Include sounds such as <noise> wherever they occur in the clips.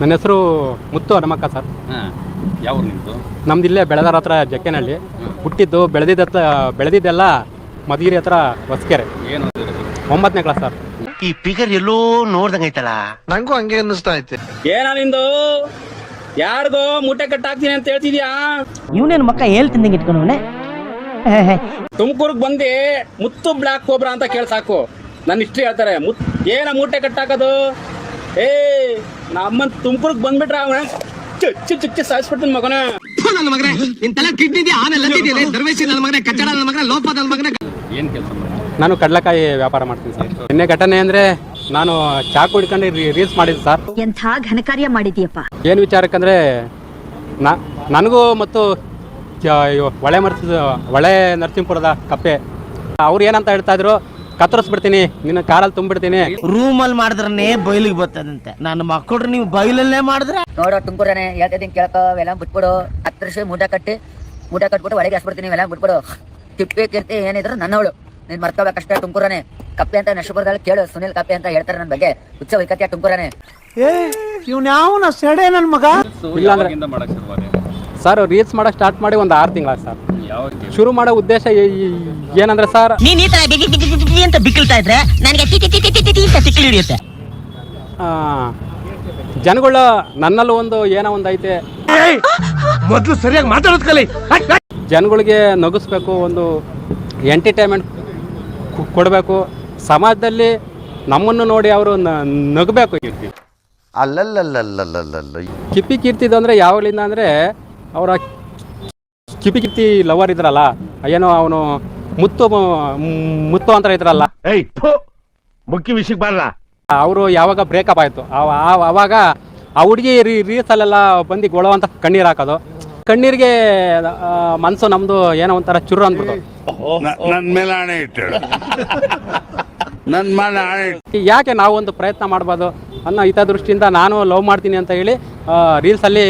ನನ್ನ ಹೆಸರು ಮುತ್ತು ಹನುಮಕ್ಕ ಸರ್. ಹಾಂ ಯಾವ ನಿಮ್ಮದು ನಮ್ದು ಇಲ್ಲೇ ಬೆಳೆದಾರ ಹತ್ರ ಜಕ್ಕೆನಹಳ್ಳಿ. ಹುಟ್ಟಿದ್ದು ಬೆಳೆದಿದ್ದ ಬೆಳೆದಿದ್ದೆಲ್ಲ ಮಧುಗಿರಿ ಹತ್ರ ಹೊಸಕೆರೆ. ಏನು ಒಂಬತ್ತನೇ ಕ್ಲಾಸ್ ಸರ್. ಈ ಫಿಗರ್ ಎಲ್ಲೋ ನೋಡ್ದಂಗೈತಲ್ಲ ನಂಗೂ ಹಂಗೆ ಅನ್ನಿಸ್ತಾ ಐತೆ. ಏನ ನಿಂದು? ಯಾರ್ಗೋ ಮೂಟೆ ಕಟ್ಟಾಕ್ತೀನಿ ಅಂತ ಹೇಳ್ತಿದ್ಯಾ? ಇವನೇನ್ ಮಕ್ಕ ಹೇಳ್ತಿದ್ದಂಗೆ ಇಟ್ಕೊಂಡವನೆ ತುಮಕೂರ್ಗ್ ಬಂದು ಮುತ್ತು ಬ್ಲಾಕ್ ಕೋಬ್ರಾ ಅಂತ ಕೇಳಿ ಸಾಕು. ನನ್ನ ಹಿಸ್ಟ್ರಿ ಹೇಳ್ತಾರೆ. ಮುತ್ ಏನ ಮೂಟೆ ಕಟ್ಟಾಕೋದು ಏ ನಮ್ಮನ್ ತುಮಕೂರ್ಗ್ ಬಂದ್ಬಿಟ್ರ ಅವನ ಚುಚ್ಚು ಚುಚ್ಚು ಸಾಯಿಸ್ಬಿಡ್ತೀನಿ ಮಗನ. ನನ್ನ ಮಗನೇ. ನಿನ್ ತಲೆ ಕಿಡ್ನಿ ಇದೆಯಾ? ದರ್ವೇಶಿ ನನ್ನ ಮಗನೇ ಕಚ್ಚಡ ನನ್ನ ಮಗನೇ ಲೋಪ ನನ್ನ ಮಗನೇ. ಏನು ಕೆಲಸ ನಾನು ಕಡಲೆಕಾಯಿ ವ್ಯಾಪಾರ ಮಾಡ್ತೀನಿ ಸರ್. ನಿನ್ನೆ ಘಟನೆ ಅಂದ್ರೆ ನಾನು ಚಾಕು ಹಿಡ್ಕೊಂಡು ರೀಲ್ಸ್ ಮಾಡಿದ್ದೆ ಸರ್. ಎಂಥ ಘನಕಾರ್ಯ ಮಾಡಿದ್ಯಪ್ಪ? ಏನು ವಿಚಾರಕ್ಕಂದ್ರೆ ನಾ ನನಗೂ ಮತ್ತು ಚ- ಇವ- ಹೊಳೆ ಮರ್ಸ ಹೊಳೆ ನರಸಿಂಹಪುರದ ಕಪ್ಪೆ. ಅವ್ರು ಏನಂತ ಹೇಳ್ತಾ ಇದ್ರು ಕತ್ತರಿಸ್ಬಿಡ್ತೀನಿ ನಿನ್ನ ಕಾರಲ್ಲಿ ತುಂಬಿಡ್ತೀನಿ. ರೂಮಲ್ಲಿ ಮಾಡಿದ್ರನೇ ಬಯಲಿಗೆ ಬರ್ತದಂತೆ. ನನ್ನ ಮಕ್ಕಳು ನೀವು ಬಯಲಲ್ಲೇ ಮಾಡಿದ್ರೆ? ನೋಡೋ ತುಮಕೂರನೆ ಹೇಳ್ತಿದ್ದೀನಿ ಕೇಳಕ ಎಲ್ಲ ಬಿಟ್ಬಿಡು ಹತ್ತರಿಸಿ ಮೂಟ ಕಟ್ಟಿ ಮೂಟೆ ಕಟ್ಬಿಟ್ಟು ಒಳಗೆ ಹಾಸ್ಬಿಡ್ತೀನಿ ಇವೆಲ್ಲ ಬಿಟ್ಬಿಡು ತಿಪ್ಪಿ ಕೀರ್ತಿ ಏನಿದ್ರು ನನ್ನವಳು. ನೀನ್ ಮರ್ತೋಬೇಕಷ್ಟೇ ತುಮಕೂರನೆ ಕಪ್ಪೆ ಅಂತ ನಶುಪುರದಲ್ಲಿ ಕೇಳು ಸುನಿಲ್ ಕಪ್ಪೆ ಅಂತ ಹೇಳ್ತಾರೆ ನನ್ನ ಬಗ್ಗೆ. ಹುಚ್ಚ ವೈಕತ್ಯ ತುಮಕೂರನೆ ಇಲ್ಲಾಂದ್ರೆ ಯಾವಾಗಿಂದ ಮಾಡಕ್ ಶುರುವಾದೆ ಸರ್ ರೀಲ್ಸ್ ಮಾಡೋಕೆ ಸ್ಟಾರ್ಟ್ ಮಾಡಿ ಒಂದು ಆರು ತಿಂಗಳ ಸರ್. ಶುರು ಮಾಡೋ ಉದ್ದೇಶ ಏನಂದ್ರೆ ಸರ್ ನೀನ್ ಈ ತರ ಬಿಗಿ ಬಿಗಿ ಬಿಗಿ ಬಿಗಿ ಅಂತ ಬಿಕ್ಕಿಳ್ತಾ ಇದ್ರೆ ನನಗೆ ಟಿ ಟಿ ಟಿ ಟಿ ಟಿ ಟಿ ಅಂತ ತಿಕ್ಕಿ ಹಿಡಿಯುತ್ತೆ. ಜನಗಳ ಜನಗಳು ನನ್ನಲ್ಲೂ ಒಂದು ಏನೋ ಒಂದು ಐತೆ. ಮೊದಲು ಸರಿಯಾಗಿ ಮಾತಾಡೋದು ಕಲಿ. ಜನಗಳಿಗೆ ನಗಿಸ್ಬೇಕು ಒಂದು ಎಂಟರ್ಟೈನ್ಮೆಂಟ್ ಕೊಡಬೇಕು. ಸಮಾಜದಲ್ಲಿ ನಮ್ಮನ್ನು ನೋಡಿ ಅವರು ನಗಬೇಕು ಅಲ್ಲಲ್ಲಲ್ಲಲ್ಲಲ್ಲಲ್ಲ ಕಿಪ್ಪಿ ಕೀರ್ತಿದು ಅಂದರೆ ಯಾವಾಗಲಿಂದ ಅಂದರೆ ಅವರ ಕಿಪ್ಪಿ ಕೀರ್ತಿ ಲವರ್ ಇದ್ರಲ್ಲ ಏನೋ ಅವನು ಮುತ್ತು ಮುತ್ತು ಅಂತ ಇದ್ರಲ್ಲ. ಏಯ್ ಮುಖ್ಯ ವಿಷಯಕ್ಕೆ ಬರಲ್ಲ ಅವರು ಯಾವಾಗ ಬ್ರೇಕಪ್ ಆಯಿತು? ಅವಾಗ ಆ ಹುಡುಗಿ ರೀಲ್ಸಲ್ಲೆಲ್ಲ ಬಂದು ಗೊಳೋ ಅಂತ ಕಣ್ಣೀರು ಹಾಕೋದು. ಕಣ್ಣೀರಿಗೆ ಆ, ಮನ್ಸು ನಮ್ಮದು ಏನೋ ಒಂಥರ ಚುರು ಅಂದ್ಬಿಟ್ಟು ನನ್ ಮೇಲೆ ಆಣೆ ಇಟ್ಟಳು <laughs> ನನ್ ಮೇಲೆ ಆಣೆ ಇಟ್ಟು. ಯಾಕೆ ನಾವು ಒಂದು ಪ್ರಯತ್ನ ಮಾಡ್ಬೋದು? ಅನ್ನೋ ಹಿತದೃಷ್ಟಿಯಿಂದ ನಾನು ಲವ್ ಮಾಡ್ತೀನಿ ಅಂತ ಹೇಳಿ ರೀಲ್ಸಲ್ಲಿ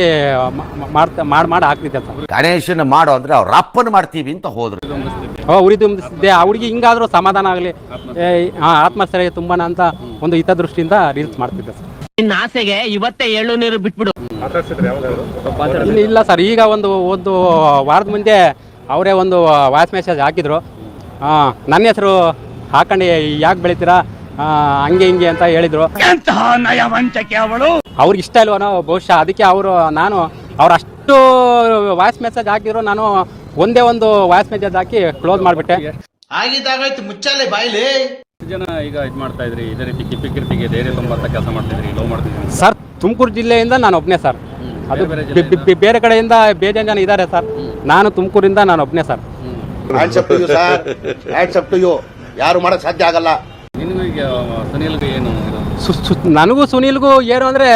ಮಾಡ್ತಾ ಮಾಡಿ ಮಾಡಿ ಹಾಕ್ತಿದ್ದೆ ಅಂತ. ಗಣೇಶನ ಮಾಡೋ ಅಂದ್ರೆ ಅವ್ರ ಅಪ್ಪನ ಮಾಡ್ತೀವಿ ಅಂತ ಹೋದ್ರು. ಉರಿ ತುಂಬಿಸಿದ್ದೆ ಆ ಹುಡುಗಿ ಹಿಂಗಾದ್ರೂ ಸಮಾಧಾನ ಆಗಲಿ. ಹಾಂ ಆತ್ಮಸ್ಥೈರ್ಯ ತುಂಬನ ಅಂತ ಒಂದು ಹಿತದೃಷ್ಟಿಯಿಂದ ರೀಲ್ಸ್ ಮಾಡ್ತಿದ್ದೆ ಸರ್. ನಿನ್ನ ಆಸೆಗೆ ಇವತ್ತೇ ಎಳ್ಳು ನೀರು ಬಿಟ್ಬಿಡು. ಇಲ್ಲ ಇಲ್ಲ ಸರ್ ಈಗ ಒಂದು ಒಂದು ವಾರದ ಮುಂದೆ ಅವರೇ ಒಂದು ವಾಯ್ಸ್ ಮೆಸೇಜ್ ಹಾಕಿದ್ರು. ಹಾಂ ನನ್ನ ಹೆಸರು ಹಾಕೊಂಡು ಯಾಕೆ ಬೆಳಿತೀರಾ? ಹಂಗೆ ಹಿಂಗೆ ಅಂತ ಹೇಳಿದ್ರು. ಅವಳು? ಅವ್ರಿಗೆ ಇಷ್ಟ ಇಲ್ವನೋ ಬಹುಶಃ ಅದಕ್ಕೆ ಅವರು ನಾನು ಅವ್ರು ಅಷ್ಟು ವಾಯ್ಸ್ ಮೆಸೇಜ್ ಹಾಕಿದ್ರು ನಾನು ಒಂದೇ ಒಂದು ವಾಯ್ಸ್ ಮೆಸೇಜ್ ಹಾಕಿ ಕ್ಲೋಸ್ ಮಾಡಿಬಿಟ್ಟೆ. ಆಗಿದ್ದಾಗಾಯ್ತು ಮುಚ್ಚಾಲೆ ಬಾಯ್ಲಿ. ಜನ ಈಗ ಇದು ಮಾಡ್ತಾ ಇದ್ರಿ? ಇದೇ ರೀತಿ ಕಿಪ್ಪಿ ಕಿರ್ಪಿಗೆ ಧೈರ್ಯ ತುಂಬಂತ ಕೆಲಸ ಮಾಡ್ತಿದ್ರಿ ಲವ್ ಮಾಡ್ತಿದ್ರಿ? ಸರ್ ತುಮಕೂರು ಜಿಲ್ಲೆಯಿಂದ ನಾನು ಒಬ್ಬನೇ ಸರ್. ಅದು ಬೇರೆ ಬೆ- ಬೆ- ಬೆ- ಬೇರೆ ಕಡೆಯಿಂದ ಬೇಜಾನ್ ಜನ ಇದ್ದಾರೆ ಸರ್. ನಾನು ತುಮಕೂರಿಂದ ನಾನು ಒಬ್ಬನೇ sir. Hands up to you sir hands up to you ಯಾರು ಮಾಡಕ್ ಸಾಧ್ಯ ಆಗಲ್ಲ. ಸುನೀಲ್ಗೆ ಏನು ಇದು? ಸು- ಸು- ನನಗೂ ಸುನೀಲ್ಗೂ ಏನು ಅಂದ್ರೆ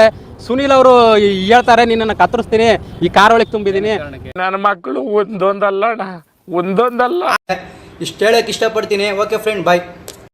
ಸುನೀಲ್ ಅವರು ಹೇಳ್ತಾರೆ ನಿನ್ನನ್ನು ಕತ್ತರಿಸ್ತೀನಿ ಈ ಕಾರ್ ಒಳಗೆ ತುಂಬಿದೀನಿ ನನ್ನ ಮಕ್ಕಳು ಒಂದೊಂದಲ್ಲ ಅಣ್ಣ ಒಂದೊಂದಲ್ಲ. ಇಷ್ಟು ಹೇಳಕ್ ಇಷ್ಟಪಡ್ತೀನಿ. Okay friend bye